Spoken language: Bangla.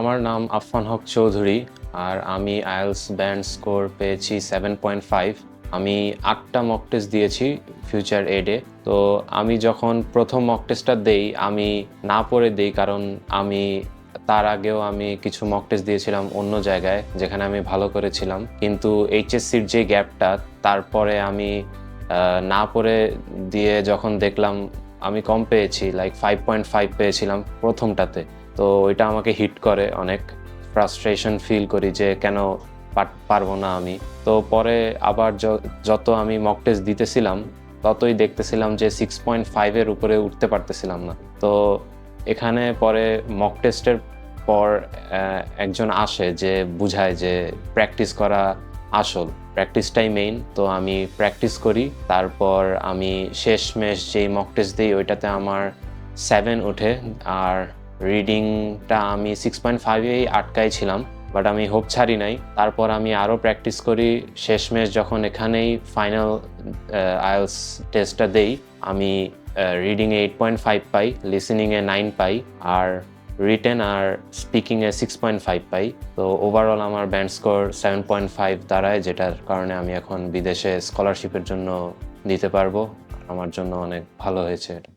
আমার নাম আফফান হক চৌধুরী আর আমি আইএলস ব্যান্ড স্কোর পেয়েছি সেভেন পয়েন্ট ফাইভ। আমি আটটা মক টেস্ট দিয়েছি ফিউচার এডে। তো আমি যখন প্রথম মক টেস্টটা দেই, আমি না পড়ে দেই কারণ আমি তার আগেও আমি কিছু মক টেস্ট দিয়েছিলাম অন্য জায়গায় যেখানে আমি ভালো করেছিলাম। কিন্তু এইচএসসির যে গ্যাপটা, তারপরে আমি না পড়ে দিয়ে যখন দেখলাম, আমি কম পেয়েছি লাইক ফাইভ পয়েন্ট ফাইভ পেয়েছিলাম প্রথমটাতে। তো ওইটা আমাকে হিট করে অনেক ফ্রাস্ট্রেশন ফিল করি যে কেন পার- পারব না আমি। তো পরে আবার যত আমি মক টেস্ট দিতেছিলাম, ততই দেখতেছিলাম যে সিক্স পয়েন্ট ফাইভের উপরে উঠতে পারতেছিলাম না। তো এখানে পরে মক টেস্টের পর একজন আসে যে বুঝায় যে প্র্যাকটিস করা আসল প্র্যাকটিসটাই মেইন তো আমি প্র্যাকটিস করি, তারপর আমি শেষ মেশ যেই মক টেস্ট দিই, ওইটাতে আমার সেভেন ওঠে। আর রিডিংটা আমি সিক্স পয়েন্ট ফাইভেই আটকাই ছিলাম বাট আমি হোপ ছাড়ি নাই। তারপর আমি আরও প্র্যাকটিস করি, শেষমেশ যখন এখানেই ফাইনাল আইএলস টেস্টটা দেই, আমি রিডিংয়ে এইট পয়েন্ট ফাইভ পাই লিসেনিংয়ে নাইন পাই, আর রিটেন আর স্পিকিংয়ে সিক্স পয়েন্ট ফাইভ পাই। তো ওভারঅল আমার band score seven point five দাঁড়ায়, যেটার কারণে আমি এখন বিদেশে স্কলারশিপের জন্য দিতে পারব। আমার জন্য অনেক ভালো হয়েছে এটা।